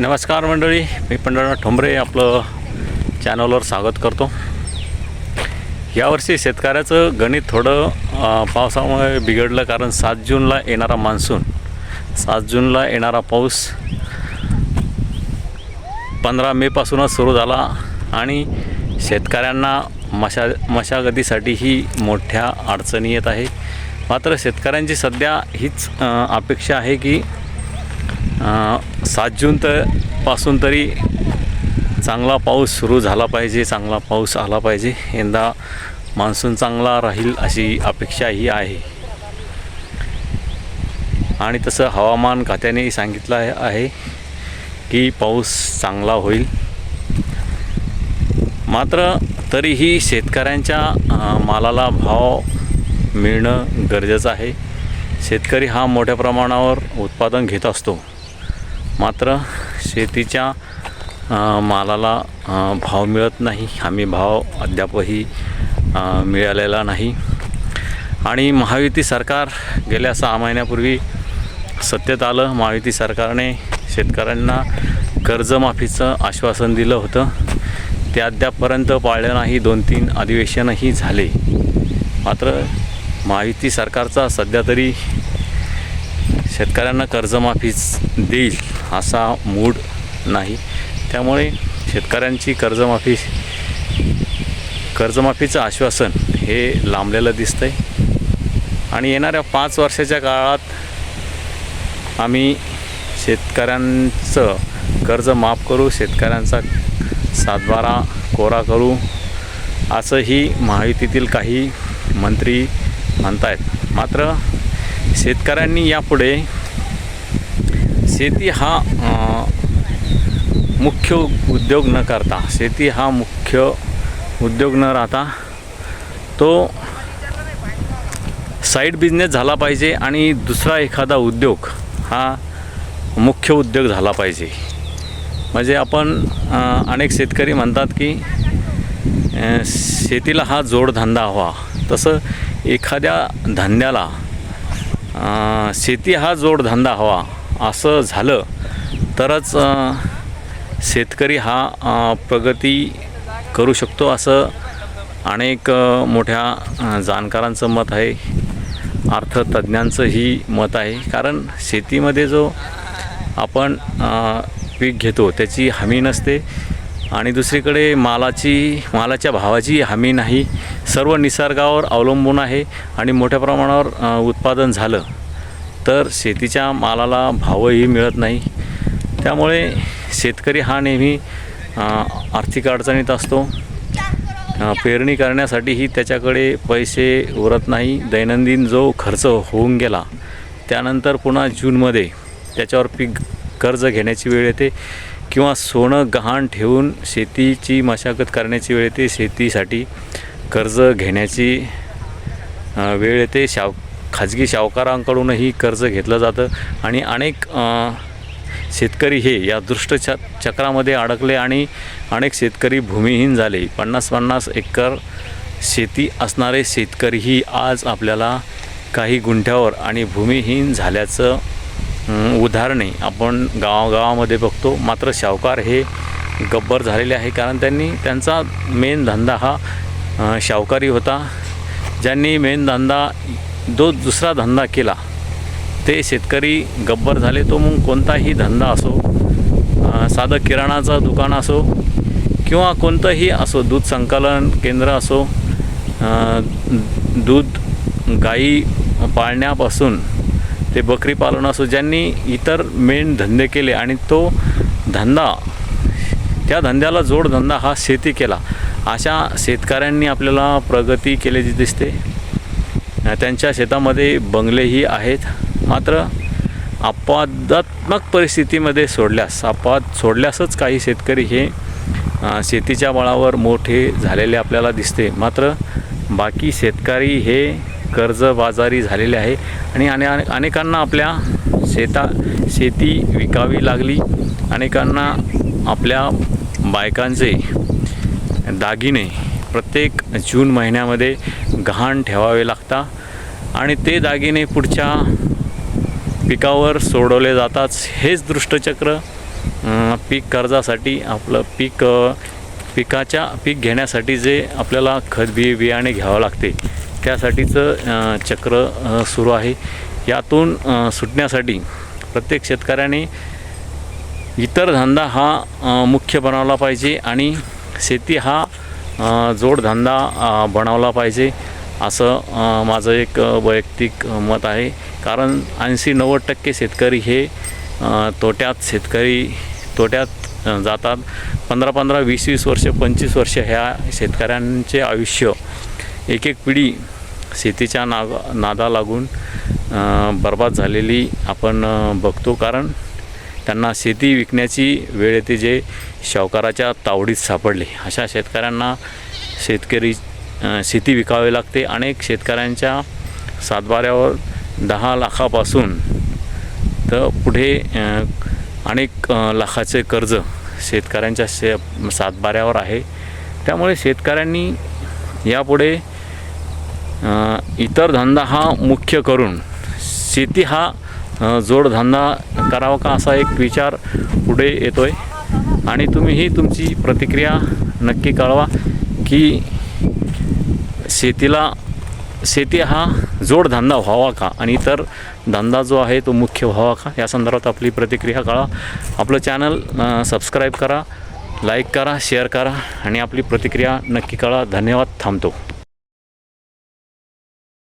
नमस्कार मंडळी मी पंढरनाथ ठोंबरे आपलं चॅनलवर स्वागत करतो. यावर्षी शेतकऱ्याचं गणित थोडं पावसामुळे बिघडलं कारण सात जूनला येणारा मान्सून सात जूनला येणारा पाऊस पंधरा मेपासूनच सुरू झाला आणि शेतकऱ्यांना मशा मशागतीसाठीही मोठ्या अडचणी येत आहे. मात्र शेतकऱ्यांची सध्या हीच अपेक्षा आहे की सात जून तर पासून तरी चांगला पाऊस सुरू झाला पाहिजे चांगला पाऊस आला पाहिजे. यंदा मान्सून चांगला राहील अशी अपेक्षाही आहे. आणि तसं हवामान खात्याने सांगितलं आहे की पाऊस चांगला होईल. मात्र तरीही शेतकऱ्यांच्या मालाला भाव मिळणं गरजेचं आहे. शेतकरी हा मोठ्या प्रमाणावर उत्पादन घेत असतो. मात्र शेतीच्या मालाला भाव मिळत नाही. हमी भाव अद्यापही मिळालेला नाही. आणि महायुती सरकार गेल्या सहा महिन्यापूर्वी सत्तेत आलं. महायुती सरकारने शेतकऱ्यांना कर्जमाफीचं आश्वासन दिलं होतं. ते अद्यापपर्यंत पाळलं नाही. दोन तीन अधिवेशनही झाले. मात्र महायुती सरकारचा सध्या तरी शेतकऱ्यांना कर्जमाफीच देईल असा मूड नाही. त्यामुळे शेतकऱ्यांची कर्जमाफी कर्जमाफीचं आश्वासन हे लांबलेलं दिसतं आहे आणि येणाऱ्या पाच वर्षाच्या काळात आम्ही शेतकऱ्यांचं कर्ज माफ करू शेतकऱ्यांचा सातबारा कोरा करू असंही महायुतीतील काही मंत्री म्हणतायत. मात्र शेतकऱ्यांनी यापुढे शेती हा मुख्य उद्योग न करता शेती हा मुख्य उद्योग न राहता तो साईड बिझनेस झाला पाहिजे आणि दुसरा एखादा उद्योग हा मुख्य उद्योग झाला पाहिजे. म्हणजे आपण अनेक शेतकरी म्हणतात की शेतीला हा जोडधंदा हवा. तसं एखाद्या धंद्याला शेती हा जोडधंदा हवा. असं झालं तरच शेतकरी हा प्रगती करू शकतो असं अनेक मोठ्या जाणकारांचं मत आहे. अर्थतज्ज्ञांचंही मत आहे. कारण शेतीमध्ये जो आपण पीक घेतो त्याची हमी नसते. आणि दुसरीकडे मालाची मालाच्या भावाची हमी नाही. सर्व निसर्गावर अवलंबून आहे आणि मोठ्या प्रमाणावर उत्पादन झालं. तर शेतीच्या मालाला भावही मिळत नाही. त्यामुळे शेतकरी हा नेहमी आर्थिक अडचणीत असतो. पेरणी करण्यासाठीही त्याच्याकडे पैसे उरत नाही. दैनंदिन जो खर्च होऊन गेला त्यानंतर पुन्हा जूनमध्ये त्याच्यावर पीक कर्ज घेण्याची वेळ येते. किंवा सोनं गहाण ठेवून शेतीची मशागत करण्याची वेळ येते शेतीसाठी कर्ज घेण्याची वेळ येते. शाव खाजगी सावकारांकडूनही कर्ज घेतलं जातं आणि अनेक शेतकरी हे या दृष्ट च चक्रामध्ये अडकले आणि अनेक शेतकरी भूमिहीन झाले. पन्नास पन्नास एकर शेती असणारे शेतकरीही आज आपल्याला काही गुंठ्यावर आणि भूमिहीन झाल्याचं उदाहरणे. आपण गावागावामध्ये बघतो मात्र सावकार हे गब्बर झालेले आहे. कारण त्यांनी त्यांचा मेन धंदा हा शावकारी होता. ज्यांनी मेन धंदा जो दुसरा धंदा केला ते शेतकरी गब्बर झाले. तो मग कोणताही धंदा असो साधं किराणाचं दुकान असो किंवा कोणतंही असो दूध संकलन केंद्र असो दूध गाई पाळण्यापासून ते बकरी पालन असो ज्यांनी इतर मेन धंदे केले आणि तो धंदा त्या धंद्याला जोडधंदा हा शेती केला. अशा शेतकऱ्यांनी आपल्याला प्रगती केलेली दिसते. त्यांच्या शेतामध्ये बंगलेही आहेत. मात्र अपवादात्मक परिस्थितीमध्ये सोडल्यास अपवाद सोडल्यासच काही शेतकरी हे शेतीच्या बळावर मोठे झालेले आपल्याला दिसते. मात्र बाकी शेतकरी हे कर्जबाजारी झालेले आहे आणि अने अनेकांना आपल्या शेता शेती विकावी लागली. अनेकांना आपल्या बायकांचे दागिने प्रत्येक जून महिन्यामध्ये गहाण ठेवावे लागतात आणि ते दागिने पुढच्या पिकावर सोडवले जातात. हेच दृष्टचक्र पीक कर्जासाठी आपलं पीक पिकाच्या पीक घेण्यासाठी जे आपल्याला खत बी बियाणे घ्यावं लागते. त्यासाठीचं चक्र सुरू आहे. यातून सुटण्यासाठी प्रत्येक शेतकऱ्याने इतर धंदा हा मुख्य बनवला पाहिजे आणि शेती हा जोडधंदा बनवला पाहिजे असं माझं एक वैयक्तिक मत आहे. कारण ऐंशी नव्वद टक्के शेतकरी हे तोट्यात शेतकरी तोट्यात जातात. पंधरा पंधरा वीस वीस वर्ष पंचवीस वर्ष ह्या शेतकऱ्यांचे आयुष्य एक एक पिढी शेतीच्या नागा नादा लागून बर्बाद झालेली आपण बघतो. कारण त्यांना शेती विकण्याची वेळ येते जे शावकाराच्या तावडीत सापडले. अशा शेतकऱ्यांना शेतकरी शेती विकावी लागते. अनेक शेतकऱ्यांच्या सातबाऱ्यावर दहा लाखापासून तर पुढे अनेक लाखाचे कर्ज शेतकऱ्यांच्या शे सातबाऱ्यावर आहे. त्यामुळे शेतकऱ्यांनी यापुढे इतर धंदा हा मुख्य करून शेती हा जोडधंदा करावा का असा एक विचार पुढे येतो आहे आणि तुम्हीही तुमची प्रतिक्रिया नक्की कळवा की शेतीला शेती हा जोडधंदा व्हावा का आणि इतर धंदा जो आहे तो मुख्य व्हावा का? या संदर्भात आपली प्रतिक्रिया कळा. आपलं चॅनल सबस्क्राईब करा लाईक करा शेअर करा आणि आपली प्रतिक्रिया नक्की कळा. धन्यवाद. थांबतो.